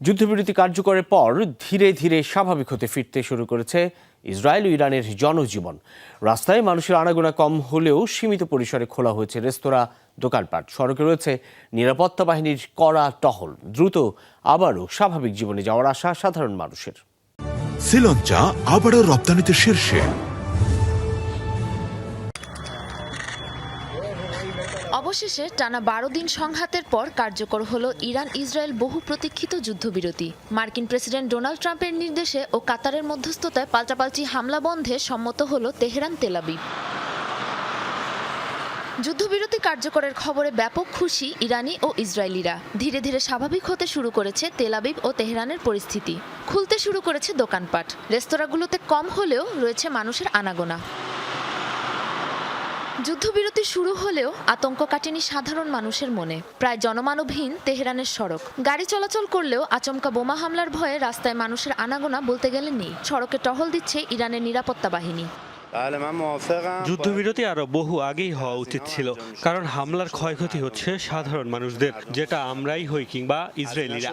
যুদ্ধবিরতি কার্যকরের পর ধীরে ধীরে স্বাভাবিক হতে ফিরতে শুরু করেছে ইসরায়েল ও ইরানের জনজীবন। রাস্তায় মানুষের আনাগোনা কম হলেও সীমিত পরিসরে খোলা হয়েছে রেস্তোরাঁ, দোকানপাট, সড়কে রয়েছে নিরাপত্তা বাহিনীর কড়া টহল। দ্রুত আবারও স্বাভাবিক জীবনে যাওয়ার আশা সাধারণ মানুষের। শ্রীলঙ্কা আবারও রপ্তানিতে শীর্ষে। অবশেষে টানা বারো দিন সংঘাতের পর কার্যকর হল ইরান ইসরায়েল বহু প্রতীক্ষিত যুদ্ধবিরতি। মার্কিন প্রেসিডেন্ট ডোনাল্ড ট্রাম্পের নির্দেশে ও কাতারের মধ্যস্থতায় পাল্টাপাল্টি হামলা বন্ধে সম্মত হল তেহরান তেলাবিব যুদ্ধবিরতি কার্যকরের খবরে ব্যাপক খুশি ইরানি ও ইসরায়েলিরা। ধীরে ধীরে স্বাভাবিক হতে শুরু করেছে তেলাবিব ও তেহরানের পরিস্থিতি। খুলতে শুরু করেছে দোকানপাট। রেস্তোরাঁগুলোতে কম হলেও রয়েছে মানুষের আনাগোনা। যুদ্ধবিরতি শুরু হলেও আতঙ্ক কাটেনি সাধারণ মানুষের মনে। প্রায় জনমানবহীন তেহরানের সড়ক। গাড়ি চলাচল করলেও আচমকা বোমা হামলার ভয়ে রাস্তায় মানুষের আনাগোনা বলতে গেলে নেই। সড়কে টহল দিচ্ছে ইরানের নিরাপত্তা বাহিনী। যুদ্ধবিরতি আরও বহু আগেই হওয়া উচিত ছিল কারণ হামলার ক্ষয়ক্ষতি হচ্ছে সাধারণ মানুষদের যেটা আমরাই হই কিংবা ইসরায়েলিরা।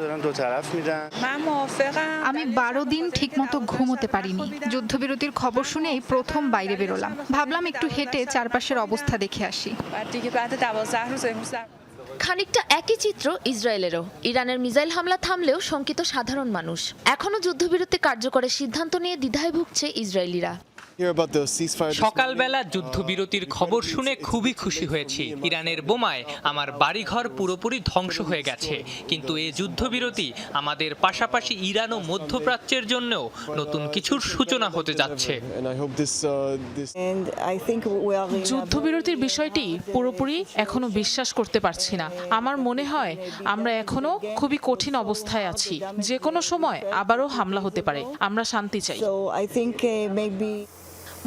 আমি বারো দিন ঠিকমতো ঘুমোতে পারিনি। যুদ্ধবিরতির খবর শুনে এই প্রথম বাইরে বেরোলাম। ভাবলাম একটু হেঁটে চারপাশের অবস্থা দেখে আসি। খানিকটা একই চিত্র ইসরায়েলেরও। ইরানের মিসাইল হামলা থামলেও শঙ্কিত সাধারণ মানুষ। এখনও যুদ্ধবিরতি কার্যকরের সিদ্ধান্ত নিয়ে দ্বিধায় ভুগছে ইসরায়েলিরা। সকালবেলা যুদ্ধবিরতির খবর শুনে খুবই খুশি হয়েছি। ইরানের বোমায় আমার বাড়িঘর পুরোপুরি ধ্বংস হয়ে গেছে। কিন্তু এই যুদ্ধবিরতি আমাদের পাশাপাশি ইরান ও মধ্যপ্রাচ্যের জন্যও নতুন কিছুর সূচনা হতে যাচ্ছে। যুদ্ধবিরতির বিষয়টি পুরোপুরি এখনও বিশ্বাস করতে পারছি না। আমার মনে হয় আমরা এখনও খুবই কঠিন অবস্থায় আছি। যে কোনো সময় আবারও হামলা হতে পারে। আমরা শান্তি চাই।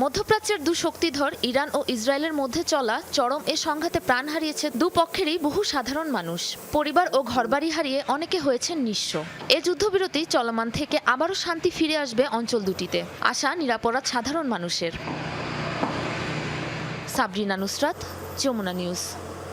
মধ্যপ্রাচ্যের দু শক্তিধর ইরান ও ইসরায়েলের মধ্যে চলা চরম এ সংঘাতে প্রাণ হারিয়েছে দুপক্ষেরই বহু সাধারণ মানুষ। পরিবার ও ঘরবাড়ি হারিয়ে অনেকে হয়েছেন নিঃস্ব। এ যুদ্ধবিরতি চলমান থেকে আবারও শান্তি ফিরে আসবে অঞ্চল দুটিতে। আশা নিরাপরাধ সাধারণ মানুষের। সাবরিনা নুসরাত, যমুনা নিউজ।